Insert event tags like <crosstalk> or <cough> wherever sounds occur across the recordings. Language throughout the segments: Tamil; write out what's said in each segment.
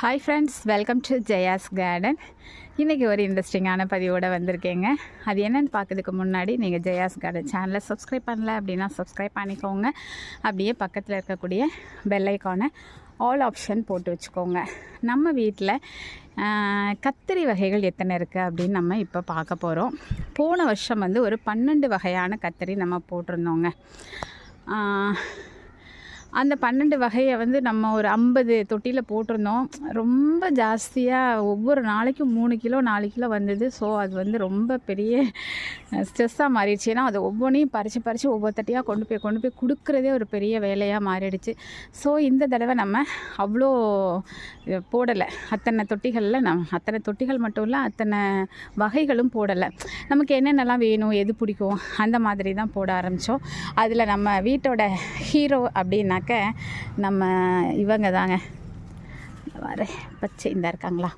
Hi friends welcome to Jaya's garden இன்றைக்கி ஒரு இன்ட்ரெஸ்டிங்கான பதிவோடு வந்திருக்கேங்க. அது என்னென்னு பார்க்கறதுக்கு முன்னாடி நீங்கள் ஜெயாஸ் கார்டன் சேனலை சப்ஸ்கிரைப் பண்ணல அப்படின்னா சப்ஸ்கிரைப் பண்ணிக்கோங்க. அப்படியே பக்கத்தில் இருக்கக்கூடிய பெல்லைக்கான ஆல் ஆப்ஷன் போட்டு வச்சுக்கோங்க. நம்ம வீட்டில் கத்திரி வகைகள் எத்தனை இருக்குது அப்படின்னு நம்ம இப்போ பார்க்க போகிறோம் போன வருஷம் வந்து ஒரு பன்னெண்டு வகையான கத்திரி நம்ம போட்டிருந்தோங்க. அந்த பன்னெண்டு வகையை வந்து நம்ம ஒரு ஐம்பது தொட்டியில் போட்டிருந்தோம். ரொம்ப ஜாஸ்தியாக ஒவ்வொரு நாளைக்கும் மூணு கிலோ நாலு கிலோ வந்தது. ஸோ அது வந்து ரொம்ப பெரிய ஸ்ட்ரெஸ்ஸாக மாறிடுச்சு. ஏன்னா அது ஒவ்வொன்றையும் பறித்து பறித்து ஒவ்வொரு தட்டியாக கொண்டு போய் கொண்டு போய் கொடுக்குறதே ஒரு பெரிய வேலையாக மாறிடுச்சு. ஸோ இந்த தடவை நம்ம அவ்வளோ போடலை. அத்தனை தொட்டிகளில் நம் அத்தனை தொட்டிகள் மட்டும் இல்லை அத்தனை வகைகளும் போடலை. நமக்கு என்னென்னலாம் வேணும் எது பிடிக்கும் அந்த மாதிரி தான் போட ஆரம்பித்தோம் அதில் நம்ம வீட்டோட ஹீரோ அப்படின்னாக்க நம்ம இவங்க தாங்க. வர பச்சை இந்த இருக்காங்களா?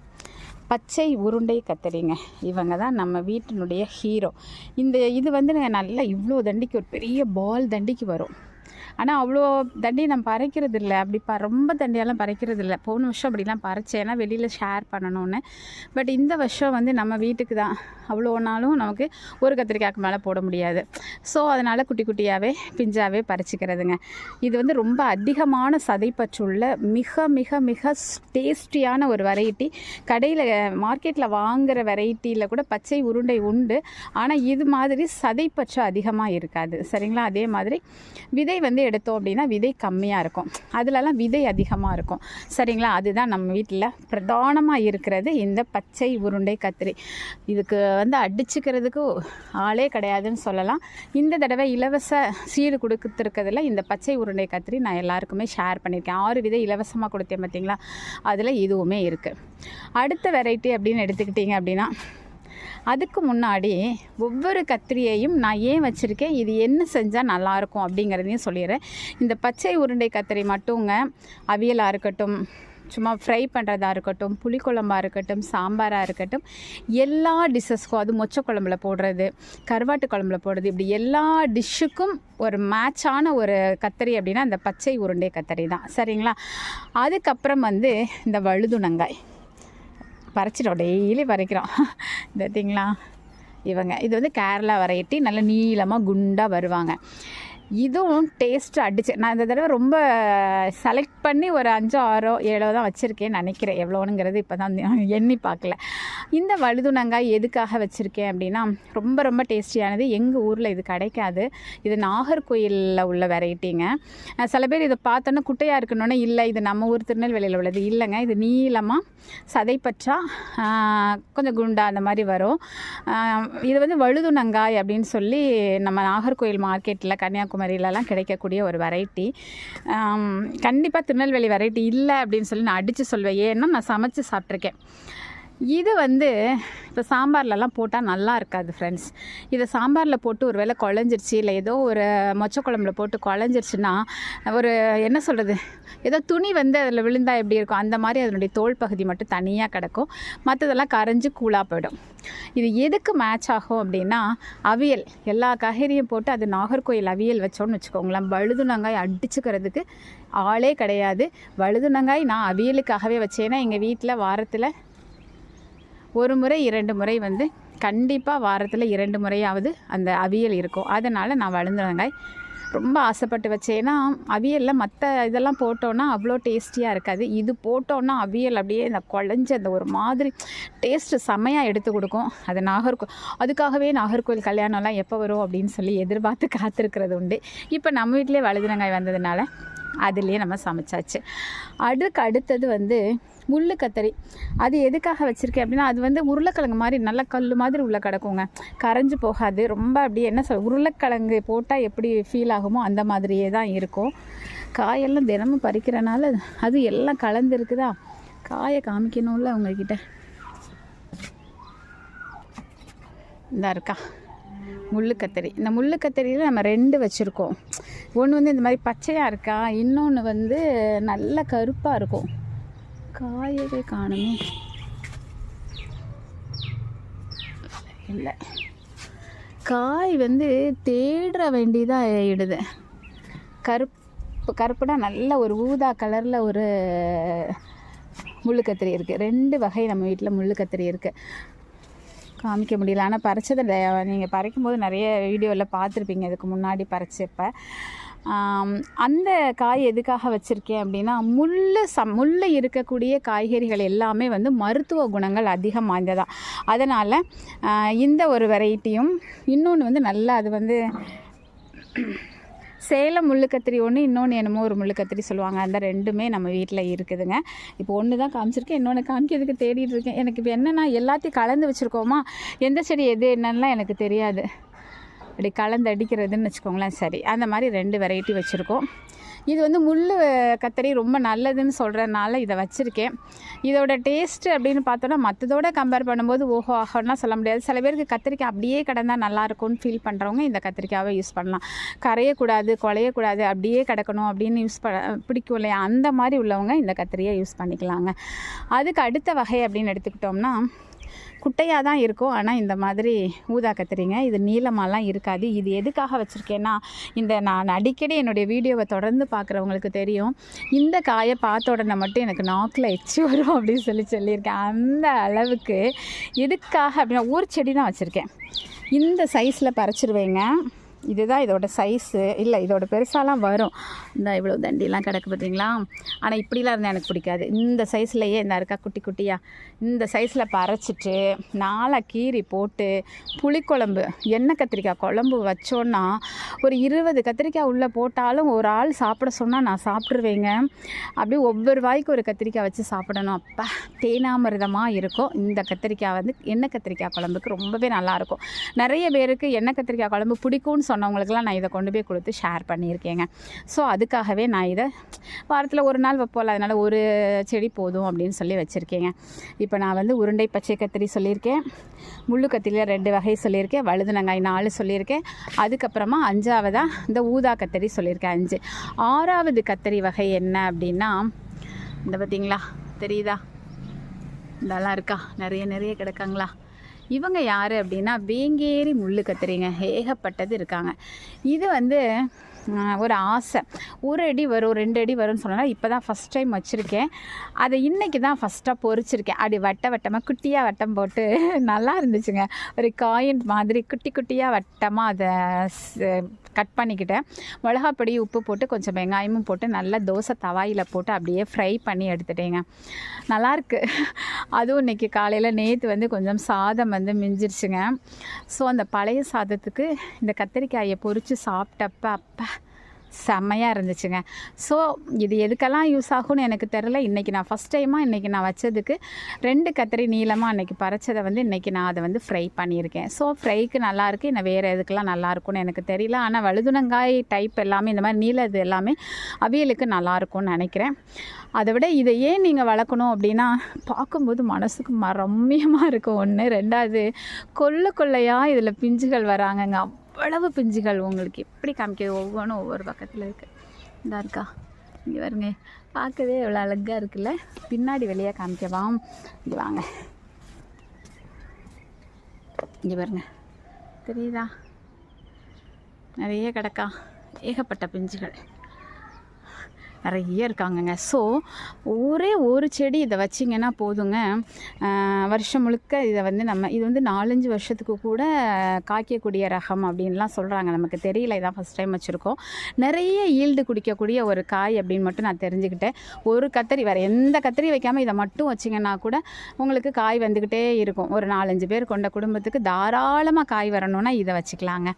பச்சை உருண்டை கத்திரிங்க. இவங்க தான் நம்ம வீட்டினுடைய ஹீரோ இந்த இது வந்து நல்லா இவ்வளோ தண்டிக்கு ஒரு பெரிய பால் தண்டிக்கு வரும். ஆனால் அவ்வளோ தண்டி நான் பறைக்கிறது இல்லை அப்படி ப ரொம்ப தண்டியெல்லாம் பறைக்கிறது இல்லை போன வருஷம் அப்படிலாம் பறைச்சேன்னா வெளியில் ஷேர் பண்ணணும்னு. பட் இந்த வருஷம் வந்து நம்ம வீட்டுக்கு தான். அவ்வளோ நாளும் நமக்கு ஒரு கத்திரிக்காய்க்கு மேலே போட முடியாது. ஸோ அதனால் குட்டி குட்டியாகவே பிஞ்சாவே பறிச்சுக்கிறதுங்க. இது வந்து ரொம்ப அதிகமான சதைப்பற்றுள்ள மிக மிக மிக டேஸ்டியான ஒரு வெரைட்டி கடையில் மார்க்கெட்டில் வாங்குகிற வெரைட்டியில் கூட பச்சை உருண்டை உண்டு. ஆனால் இது மாதிரி சதைப்பற்று அதிகமாக இருக்காது. சரிங்களா? அதே மாதிரி விதை வந்து எடுத்தோம் அப்படின்னா விதை கம்மியாக இருக்கும். அதுலலாம் விதை அதிகமாக இருக்கும். சரிங்களா? அதுதான் நம்ம வீட்டில் பிரதானமாக இருக்கிறது இந்த பச்சை உருண்டை கத்திரி. இதுக்கு வந்து அடிச்சுக்கிறதுக்கு ஆளே கிடையாதுன்னு சொல்லலாம். இந்த தடவை இலவச சீடு கொடுத்துருக்கிறதுல இந்த பச்சை உருண்டை கத்திரி நான் எல்லாருக்குமே ஷேர் பண்ணியிருக்கேன். ஆறு விதை இலவசமாக கொடுத்தேன் பார்த்தீங்களா அதில் இதுவுமே இருக்குது அடுத்த வெரைட்டி அப்படின்னு எடுத்துக்கிட்டிங்க அப்படின்னா அதுக்கு முன்னாடி ஒவ்வொரு கத்திரியையும் நான் ஏன் வச்சுருக்கேன்? இது என்ன செஞ்சால் நல்லாயிருக்கும் அப்படிங்கிறதையும் சொல்லிடுறேன். இந்த பச்சை உருண்டை கத்திரி மட்டுங்க அவியலாக இருக்கட்டும் சும்மா ஃப்ரை பண்ணுறதா இருக்கட்டும் புளிக்குழம்பாக இருக்கட்டும் சாம்பாராக இருக்கட்டும் எல்லா டிஷ்ஷஸ்க்கும் அது மொச்சை குழம்புல போடுறது கருவாட்டு குழம்புல போடுறது இப்படி எல்லா டிஷ்ஷுக்கும் ஒரு மேட்சான ஒரு கத்தரி அப்படின்னா அந்த பச்சை உருண்டை கத்தரி தான். சரிங்களா? அதுக்கப்புறம் வந்து இந்த வழுதுணங்காய். பறிச்சிட்டோம். டெய்லி பறிக்கிறோம். பார்த்தீங்களா இவங்க இது வந்து கேரளா வெரைட்டி நல்ல நீளமாக குண்டாக வருவாங்க. இதுவும் டேஸ்ட்டு அடிச்சு நான் இந்த தடவை ரொம்ப செலக்ட் பண்ணி ஒரு அஞ்சோ ஆறோ ஏழோ தான் வச்சுருக்கேன் நினைக்கிறேன். எவ்வளோனுங்கிறது இப்போ தான் எண்ணி பார்க்கல. இந்த வழுதுணங்காய் எதுக்காக வச்சுருக்கேன் அப்படின்னா ரொம்ப ரொம்ப டேஸ்டியானது எங்கள் ஊரில் இது கிடைக்காது. இது நாகர்கோயிலில் உள்ள வெரைட்டிங்க சில பேர் இதை பார்த்தோன்னா குட்டையாக இருக்கணும்னா இல்லை இது நம்ம ஊர் திருநெல்வேலியில் உள்ளது. இல்லைங்க. இது நீளமாக சதைப்பற்றா கொஞ்சம் குண்டா அந்த மாதிரி வரும். இது வந்து வழுதுணங்காய் அப்படின்னு சொல்லி நம்ம நாகர்கோயில் மார்க்கெட்டில் கன்னியாகுமரி கன்னியாகுமரியிலலாம் கிடைக்கக்கூடிய ஒரு வெரைட்டி கண்டிப்பாக திருநெல்வேலி வெரைட்டி இல்லை அப்படின்னு சொல்லி நான் அடித்து சொல்வேன். ஏன்னா நான் சமைச்சு சாப்பிட்ருக்கேன் இது வந்து இப்போ சாம்பார்லலாம் போட்டால் நல்லா இருக்காது ஃப்ரெண்ட்ஸ் இதை சாம்பாரில் போட்டு ஒரு வேளை குழஞ்சிருச்சு இல்லை ஏதோ ஒரு மொச்சை குழம்புல போட்டு குழஞ்சிருச்சுன்னா ஒரு என்ன சொல்கிறது ஏதோ துணி வந்து அதில் விழுந்தால் எப்படி இருக்கும்? அந்த மாதிரி அதனுடைய தோல் பகுதி மட்டும் தனியாக கிடக்கும். மற்றதெல்லாம் கரைஞ்சி கூலாக போயிடும். இது எதுக்கு மேட்ச் ஆகும் அப்படின்னா அவியல். எல்லா காய்கறியும் போட்டு அது நாகர்கோயில் அவியல் வச்சோன்னு வச்சுக்கோங்களேன். வழுதுணங்காய் அடிச்சுக்கிறதுக்கு ஆளே கிடையாது. வழுதுணங்காய் நான் அவியலுக்காகவே வச்சேன்னா எங்கள் வீட்டில் வாரத்தில் ஒரு முறை இரண்டு முறை வந்து கண்டிப்பாக வாரத்தில் இரண்டு முறையாவது அந்த அவியல் இருக்கும். அதனால் நான் வழுந்துறங்காய் ரொம்ப ஆசைப்பட்டு வச்சேன்னா அவியலில் மற்ற இதெல்லாம் போட்டோன்னா அவ்வளோ டேஸ்டியாக இருக்காது. இது போட்டோன்னா அவியல் அப்படியே இந்த குழஞ்ச அந்த ஒரு மாதிரி டேஸ்ட்டு செமையாக எடுத்து கொடுக்கும். அது நாகர்கோ அதுக்காகவே நாகர்கோவில் கல்யாணம்லாம் எப்போ வரும் அப்படின்னு சொல்லி எதிர்பார்த்து <laughs> காத்திருக்கிறது உண்டு. இப்போ நம்ம வீட்டிலே வழுதுனங்காய் வந்ததுனால அதுலேயே நம்ம சமைச்சாச்சு. அதுக்கு அடுத்தது வந்து முள்ளு கத்தரி. அது எதுக்காக வச்சுருக்கேன் அப்படின்னா அது வந்து உருளைக்கிழங்கு மாதிரி நல்ல கல் மாதிரி உள்ளே கிடக்குங்க. கரைஞ்சு போகாது. ரொம்ப அப்படியே என்ன சொல் உருளைக்கிழங்கு போட்டால் எப்படி ஃபீல் ஆகுமோ அந்த மாதிரியே தான் இருக்கும். காயெல்லாம் தினமும் பறிக்கிறனால அது எல்லாம் கலந்துருக்குதா? காயை காமிக்கணும்ல உங்ககிட்ட. இந்த இருக்கா. முள்ளு கத்தரி. இந்த முள்ளு கத்தரியில் நம்ம ரெண்டு வச்சுருக்கோம். ஒன்று வந்து இந்த மாதிரி பச்சையாக இருக்கா? இன்னொன்று வந்து நல்ல கருப்பாக இருக்கும். காயவே காணுமே. இல்லை. காய் வந்து தேடுற வேண்டியதாக ஆயிடுது கருப்பு கருப்புனா நல்ல ஒரு ஊதா கலரில் ஒரு முள்ளு கத்திரி இருக்குது ரெண்டு வகை நம்ம வீட்டில் முள் கத்திரி இருக்குது காமிக்க முடியல. ஆனால் பறிச்சதை நீங்கள் பறிக்கும் போது நிறைய வீடியோவில் பார்த்துருப்பீங்க இதுக்கு முன்னாடி பறிச்சப்போ. அந்த காய் எதுக்காக வச்சுருக்கேன் அப்படின்னா முள் சம் முள் இருக்கக்கூடிய காய்கறிகள் எல்லாமே வந்து மருத்துவ குணங்கள் அதிகம் வாய்ந்ததா. அதனால் இந்த ஒரு வெரைட்டியும் இன்னொன்று வந்து நல்லா அது வந்து சேலம் முள்ளுக்கத்திரி ஒன்று இன்னொன்று என்னமோ ஒரு முள்ளுக்கத்திரி சொல்லுவாங்க. அந்த ரெண்டுமே நம்ம வீட்டில் இருக்குதுங்க. இப்போ ஒன்று தான் காமிச்சிருக்கேன் இன்னொன்று காமிக்கிறதுக்கு தேடிட்டு இருக்கேன். எனக்கு இப்போ என்னென்னா எல்லாத்தையும் கலந்து வச்சுருக்கோமா? எந்த செடி எது என்னன்னா எனக்கு தெரியாது. அப்படி கலந்து அடிக்கிறதுன்னு வச்சுக்கோங்களேன். சரி அந்த மாதிரி ரெண்டு வெரைட்டி வச்சுருக்கோம். இது வந்து முள் கத்தரி ரொம்ப நல்லதுன்னு சொல்கிறதுனால இதை வச்சுருக்கேன். இதோட டேஸ்ட்டு அப்படின்னு பார்த்தோன்னா மற்றதோட கம்பேர் பண்ணும்போது ஓஹோ ஆகோன்னா சொல்ல முடியாது. சில பேருக்கு கத்திரிக்காய் அப்படியே கிடந்தா நல்லா இருக்கும்னு ஃபீல் பண்ணுறவங்க இந்த கத்திரிக்காவை யூஸ் பண்ணலாம். கரையக்கூடாது குலையக்கூடாது அப்படியே கிடக்கணும் அப்படின்னு யூஸ் பண்ண பிடிக்கும் இல்லையா? அந்த மாதிரி உள்ளவங்க இந்த கத்திரியை யூஸ் பண்ணிக்கலாங்க. அதுக்கு அடுத்த வகை அப்படின்னு எடுத்துக்கிட்டோம்னா குட்டையாக தான் இருக்கும். ஆனால் இந்த மாதிரி ஊதா கத்திரிங்க இது நீளமாலாம் இருக்காது. இது எதுக்காக வச்சுருக்கேன்னா இந்த நான் அடிக்கடி என்னுடைய வீடியோவை தொடர்ந்து பார்க்குறவங்களுக்கு தெரியும். இந்த காயை பார்த்த உடனே மட்டும் எனக்கு நாக்கில் எச்சி வரும் அப்படின்னு சொல்லி சொல்லியிருக்கேன். அந்த அளவுக்கு எதுக்காக அப்படின்னா ஊர் செடி தான் வச்சுருக்கேன். இந்த சைஸில் பறிச்சிருவேங்க. இதுதான் இதோட சைஸு இல்லை இதோட பெருசாலாம் வரும். இந்த இவ்வளோ தண்டிலாம் கிடக்கு பார்த்தீங்களா ஆனால் இப்படிலாம் இருந்தால் எனக்கு பிடிக்காது. இந்த சைஸ்லையே இந்த இருக்கா குட்டி குட்டியாக இந்த சைஸில் பறைச்சிட்டு நாலாக கீரி போட்டு புளிக்குழம்பு எண்ணெய் கத்திரிக்காய் குழம்பு வச்சோன்னா ஒரு இருபது கத்திரிக்காய் உள்ளே போட்டாலும் ஒரு ஆள் சாப்பிட சொன்னால் நான் சாப்பிட்ருவேங்க அப்படியே ஒவ்வொரு வாய்க்கு ஒரு கத்திரிக்காய் வச்சு சாப்பிடணும். அப்போ தேனாமிரதமாக இருக்கும் இந்த கத்திரிக்காய் வந்து எண்ணெய் கத்திரிக்காய் குழம்புக்கு ரொம்பவே நல்லாயிருக்கும். நிறைய பேருக்கு எண்ணெய் கத்திரிக்காய் குழம்பு பிடிக்கும்னு சொன்னவங்களுக்குலாம் நான் இதை கொண்டு போய் கொடுத்து ஷேர் பண்ணியிருக்கேங்க. ஸோ அதுக்காகவே நான் இதை வாரத்தில் ஒரு நாள் வைப்போம்ல அதனால் ஒரு செடி போதும் அப்படின்னு சொல்லி வச்சுருக்கேங்க. இப்போ நான் வந்து உருண்டை பச்சை கத்திரி சொல்லியிருக்கேன். முள்ளு கத்திரியில் ரெண்டு வகை சொல்லியிருக்கேன். வழுதுனங்காய் நாலு சொல்லியிருக்கேன். அதுக்கப்புறமா அஞ்சாவதாக இந்த ஊதா கத்திரி சொல்லியிருக்கேன் அஞ்சு. ஆறாவது கத்திரி வகை என்ன அப்படின்னா இந்த பார்த்தீங்களா தெரியுதா? இதெல்லாம் இருக்கா? நிறைய நிறைய கிடக்காங்களா? இவங்க யார் அப்படின்னா வேங்கேரி முள்ளு கத்திரிங்க ஏகப்பட்டது இருக்காங்க. இது வந்து ஒரு ஆசை. ஒரு அடி வரும் ரெண்டு அடி வரும்னு சொன்னால் இப்போ தான் ஃபஸ்ட் டைம் வச்சுருக்கேன். அதை இன்றைக்கி தான் ஃபஸ்ட்டாக பொறிச்சிருக்கேன். அப்படி வட்ட வட்டமாக குட்டியாக வட்டம் போட்டு <laughs> நல்லா இருந்துச்சுங்க. ஒரு காயின் மாதிரி குட்டி குட்டியாக வட்டமாக அதை கட் பண்ணிக்கிட்டேன். மிளகாப்பொடி உப்பு போட்டு கொஞ்சம் வெங்காயமும் போட்டு நல்லா தோசை தவாயில் போட்டு அப்படியே ஃப்ரை பண்ணி எடுத்துட்டேங்க. நல்லாயிருக்கு அதுவும் இன்றைக்கி காலையில் நேற்று வந்து கொஞ்சம் சாதம் வந்து மிஞ்சிருச்சுங்க. ஸோ அந்த பழைய சாதத்துக்கு இந்த கத்திரிக்காயை பொரித்து சாப்பிட்டப்ப அப்போ செம்மையாக இருந்துச்சுங்க. ஸோ இது எதுக்கெல்லாம் யூஸ் ஆகும்னு எனக்கு தெரில இன்றைக்கி நான் ஃபஸ்ட் டைமாக இன்றைக்கி நான் வச்சதுக்கு ரெண்டு கத்திரி நீளமாக அன்றைக்கி பறிச்சதை வந்து இன்றைக்கி நான் அதை வந்து ஃப்ரை பண்ணியிருக்கேன். ஸோ ஃப்ரைக்கு நல்லாயிருக்கு இன்னும் வேறு எதுக்கெல்லாம் நல்லாயிருக்கும்னு எனக்கு தெரியல. ஆனால் வழுதுனங்காய் டைப் எல்லாமே இந்த மாதிரி நீல இது எல்லாமே அவியலுக்கு நல்லாயிருக்கும்னு நினைக்கிறேன். அதை விட இதை ஏன் நீங்கள் வளர்க்கணும் அப்படின்னா பார்க்கும்போது மனசுக்கு மரம்மியமாக ரம்மியமாக இருக்கும். ஒன்று ரெண்டாவது கொள்ள கொள்ளையாக இதில் பிஞ்சுகள் வராங்கங்க. அவ்வளவு பிஞ்சுகள் உங்களுக்கு எப்படி காமிக்கிறது? ஒவ்வொன்றும் ஒவ்வொரு பக்கத்தில் இருக்குது இதாக இருக்கா. இங்கே வருங்க பார்க்கவே எவ்வளோ அழகாக இருக்குல்ல? பின்னாடி வெளியே காமிக்கவா இங்கே வாங்க. இங்கே பாருங்க. தெரியுதா? நிறைய கிடக்கா. ஏகப்பட்ட பிஞ்சுகள். நிறைய இருக்காங்கங்க. ஸோ ஒரே ஒரு செடி இதை வச்சிங்கன்னா போதுங்க. வருஷம் முழுக்க இதை வந்து நம்ம இது வந்து நாலஞ்சு வருஷத்துக்கு கூட காய்க்கக்கூடிய ரகம் அப்படின்லாம் சொல்கிறாங்க நமக்கு தெரியல இதான் ஃபஸ்ட் டைம் வச்சுருக்கோம். நிறைய ஈல்டு குடிக்கக்கூடிய ஒரு காய் அப்படின்னு மட்டும் நான் தெரிஞ்சுக்கிட்டேன். ஒரு கத்தரி வேறு எந்த கத்தரி வைக்காமல் இதை மட்டும் வச்சிங்கன்னா கூட உங்களுக்கு காய் வந்துக்கிட்டே இருக்கும். ஒரு நாலஞ்சு பேர் கொண்ட குடும்பத்துக்கு தாராளமாக காய் வரணும்னா இதை வச்சுக்கலாங்க.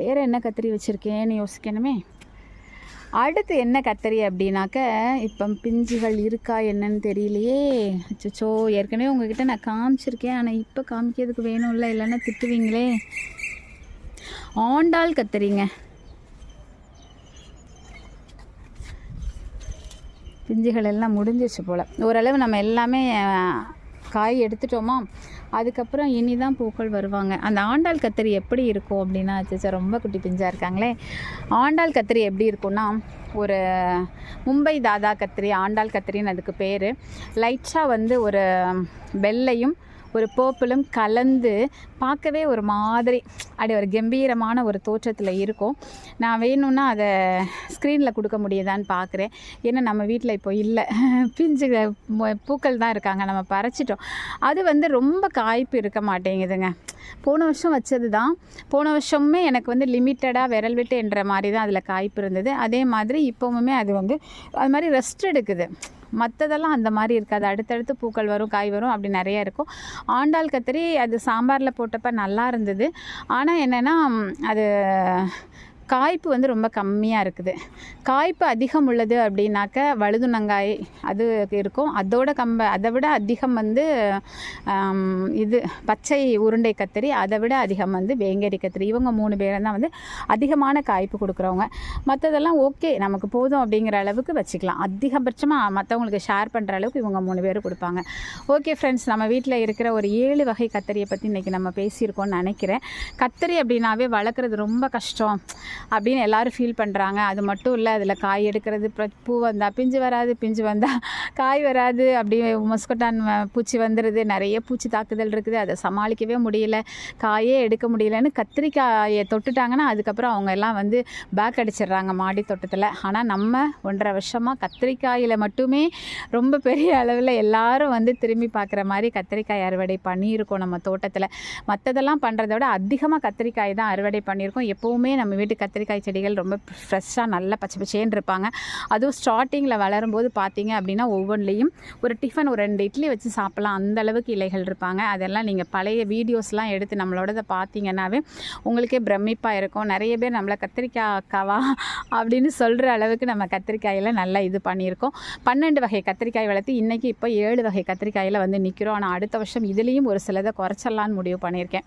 வேறு என்ன கத்திரி வச்சுருக்கேன்னு யோசிக்கணுமே? அடுத்து என்ன கத்தரி அப்படின்னாக்க இப்போ பிஞ்சுகள் இருக்கா என்னன்னு தெரியலையே. அச்சோ ஏற்கனவே உங்ககிட்ட நான் காமிச்சிருக்கேன். ஆனால் இப்போ காமிக்கிறதுக்கு வேணும்ல இல்லைன்னா திட்டுவீங்களே. ஆண்டாள் கத்தரிங்க பிஞ்சுகள் எல்லாம் முடிஞ்சிச்சு போல். ஓரளவு நம்ம எல்லாமே காய் எடுத்துட்டோமா? அதுக்கப்புறம் இனி தான் பூக்கள் வருவாங்க. அந்த ஆண்டாள் கத்திரி எப்படி இருக்கும் அப்படின்னா அச்சச்சோ ரொம்ப குட்டி பிஞ்சாக இருக்காங்களே. ஆண்டாள் கத்திரி எப்படி இருக்கும்னா ஒரு மும்பை தாதா கத்திரி ஆண்டாள் கத்திரின்னு அதுக்கு பேர். லைட்ஸாக வந்து ஒரு வெள்ளையும் ஒரு பர்பிளும் கலந்து பார்க்கவே ஒரு மாதிரி அப்படி ஒரு கம்பீரமான ஒரு தோற்றத்தில் இருக்கும். நான் வேணும்னா அதை ஸ்க்ரீனில் கொடுக்க முடியுதான்னு பார்க்குறேன் ஏன்னா நம்ம வீட்டில் இப்போ இல்லை. பிஞ்சு பூக்கள் தான் இருக்காங்க. நம்ம பறிச்சிட்டோம். அது வந்து ரொம்ப காய்ப்பு இருக்க மாட்டேங்குதுங்க. போன வருஷம் வச்சது தான். போன வருஷமுமே எனக்கு வந்து லிமிட்டடாக விரல் விட்டு என்ற மாதிரி தான் அதில் காய்ப்பு இருந்தது. அதே மாதிரி இப்போவுமே அது வந்து அது மாதிரி ரெஸ்ட் எடுக்குது. மற்றதெல்லாம் அந்த மாதிரி இருக்காது. அடுத்தடுத்து பூக்கள் வரும் காய் வரும் அப்படி நிறைய இருக்கும். ஆண்டாள் கத்திரி அது சாம்பாரில் போட்டு போட்டப்போ நல்லா இருந்தது. ஆனால் என்னென்னா அது காய்ப்பு வந்து ரொம்ப கம்மியாக இருக்குது. காய்ப்பு அதிகம் உள்ளது அப்படின்னாக்க வழுதுணங்காய் அது இருக்கும். அதோட கம்ப அதை விட அதிகம் வந்து இது பச்சை உருண்டை கத்திரி அதை விட அதிகம் வந்து வேங்கரி கத்திரி. இவங்க மூணு பேரும் தான் வந்து அதிகமான காய்ப்பு கொடுக்குறவங்க. மற்றதெல்லாம் ஓகே நமக்கு போதும் அப்படிங்கிற அளவுக்கு வச்சுக்கலாம். அதிகபட்சமாக மற்றவங்களுக்கு ஷேர் பண்ணுற அளவுக்கு இவங்க மூணு பேர் கொடுப்பாங்க. ஓகே ஃப்ரெண்ட்ஸ் நம்ம வீட்டில் இருக்கிற ஒரு ஏழு வகை கத்தரியை பற்றி இன்றைக்கி நம்ம பேசியிருக்கோம்னு நினைக்கிறேன். கத்தரி அப்படின்னாவே வளர்க்குறது ரொம்ப கஷ்டம். அப்படின்னு எல்லாரும் ஃபீல் பண்ணுறாங்க அது மட்டும் இல்லை அதில் காய் எடுக்கிறது பூ வந்தால் பிஞ்சு வராது பிஞ்சு வந்தால் காய் வராது அப்படி மொஸ்கட்டான் பூச்சி வந்துடுது நிறைய பூச்சி தாக்குதல் இருக்குது. அதை சமாளிக்கவே முடியல. காயே எடுக்க முடியலன்னு கத்திரிக்காயை தொட்டுட்டாங்கன்னா அதுக்கப்புறம் அவங்க எல்லாம் வந்து பேக் அடிச்சிடுறாங்க மாடி தோட்டத்தில். ஆனால் நம்ம ஒன்றரை வருஷமாக கத்திரிக்காயில் மட்டுமே ரொம்ப பெரிய அளவில் எல்லாரும் வந்து திரும்பி பார்க்குற மாதிரி கத்திரிக்காய் அறுவடை பண்ணியிருக்கோம் நம்ம தோட்டத்தில். மற்றதெல்லாம் பண்ணுறத விட அதிகமாக கத்திரிக்காய் தான் அறுவடை பண்ணியிருக்கோம். எப்போவுமே நம்ம வீட்டு கத்திரிக்காய் செடிகள் ரொம்ப ஃப்ரெஷ்ஷாக நல்லா பச்சை பச்சேன்னு இருப்பாங்க. அதுவும் ஸ்டார்டிங்கில் வளரும்போது பார்த்தீங்க அப்படின்னா ஒவ்வொன்றிலையும் ஒரு டிஃபன் ஒரு ரெண்டு இட்லி வச்சு சாப்பிட்லாம். அந்த அளவுக்கு இலைகள் இருப்பாங்க. அதெல்லாம் நீங்கள் பழைய வீடியோஸ்லாம் எடுத்து நம்மளோடதை பார்த்தீங்கன்னாவே உங்களுக்கே பிரமிப்பாக இருக்கும். நிறைய பேர் நம்மளை கத்திரிக்காய் அக்காவா அப்படின்னு சொல்கிற அளவுக்கு நம்ம கத்திரிக்காயில் நல்லா இது பண்ணியிருக்கோம். பன்னெண்டு வகை கத்திரிக்காய் வளர்த்து இன்றைக்கி இப்போ ஏழு வகை கத்திரிக்காயில் வந்து நிற்கிறோம் ஆனால் அடுத்த வருஷம் இதுலேயும் ஒரு சிலதை குறைச்சிடலான்னு முடிவு பண்ணியிருக்கேன்.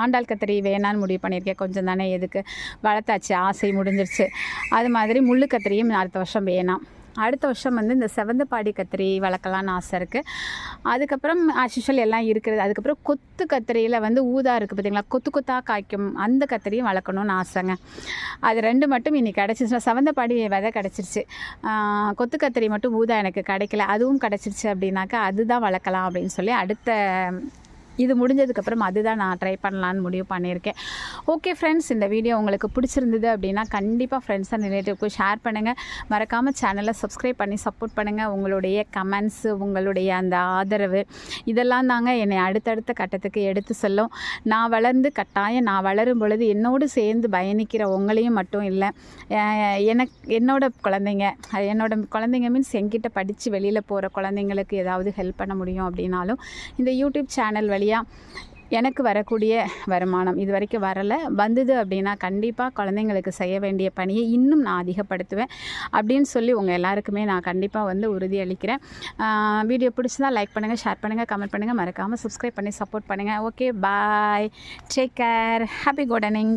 ஆண்டாள் கத்திரி வேணான்னு முடிவு பண்ணியிருக்கேன். கொஞ்சம் தான் எதுக்கு? வளர்த்தாச்சு ஆசை முடிஞ்சிருச்சு. அது மாதிரி முள்ளு கத்திரியும் அடுத்த வருஷம் வேணாம். அடுத்த வருஷம் வந்து இந்த செவந்தப்பாடி கத்திரி வளர்க்கலான்னு ஆசை இருக்குது அதுக்கப்புறம் அசிஷல் எல்லாம் இருக்கிறது. அதுக்கப்புறம் கொத்து கத்திரியில் வந்து ஊதா இருக்குது பார்த்தீங்களா கொத்து கொத்தாக காய்க்கும் அந்த கத்திரியும் வளர்க்கணும்னு ஆசைங்க. அது ரெண்டு மட்டும் இன்னைக்கு செவந்த செவந்தப்பாடி விதை கிடச்சிருச்சு. கொத்து கத்திரி மட்டும் ஊதா எனக்கு கிடைக்கல. அதுவும் கிடச்சிருச்சு அப்படின்னாக்கா அதுதான் வளர்க்கலாம் அப்படின்னு சொல்லி அடுத்த இது முடிஞ்சதுக்கப்புறம் அதுதான் நான் ட்ரை பண்ணலான்னு முடிவு பண்ணியிருக்கேன். ஓகே ஃப்ரெண்ட்ஸ் இந்த வீடியோ உங்களுக்கு பிடிச்சிருந்தது அப்படின்னா கண்டிப்பாக ஃப்ரெண்ட்ஸ் அண்ட் ரிலேட்டிவ்க்கு ஷேர் பண்ணுங்கள் மறக்காமல் சேனலை சப்ஸ்கிரைப் பண்ணி சப்போர்ட் பண்ணுங்கள் உங்களுடைய கமெண்ட்ஸு உங்களுடைய அந்த ஆதரவு இதெல்லாம் தாங்க என்னை அடுத்தடுத்த கட்டத்துக்கு எடுத்து செல்லும். நான் வளர்ந்து கட்டாயம் நான் வளரும் பொழுது என்னோடு சேர்ந்து பயணிக்கிற உங்களையும் மட்டும் இல்லை எனக்கு என்னோட குழந்தைங்க என்னோட குழந்தைங்க மீன்ஸ் எங்கிட்ட படித்து வெளியில் போகிற குழந்தைங்களுக்கு ஏதாவது ஹெல்ப் பண்ண முடியும் அப்படின்னாலும் இந்த யூடியூப் சேனல் வழி வழியாக எனக்கு வரக்கூடிய வருமானம் இது வரைக்கும் வரலை. வந்தது அப்படின்னா கண்டிப்பாக குழந்தைங்களுக்கு செய்ய வேண்டிய பணியை இன்னும் நான் அதிகப்படுத்துவேன் அப்படின்னு சொல்லி உங்கள் எல்லாருக்குமே நான் கண்டிப்பாக வந்து உறுதி அளிக்கிறேன் வீடியோ பிடிச்சதா லைக் பண்ணுங்கள் ஷேர் பண்ணுங்கள் கமெண்ட் பண்ணுங்கள் மறக்காமல் சப்ஸ்கிரைப் பண்ணி சப்போர்ட் பண்ணுங்கள் okay bye take care happy gardening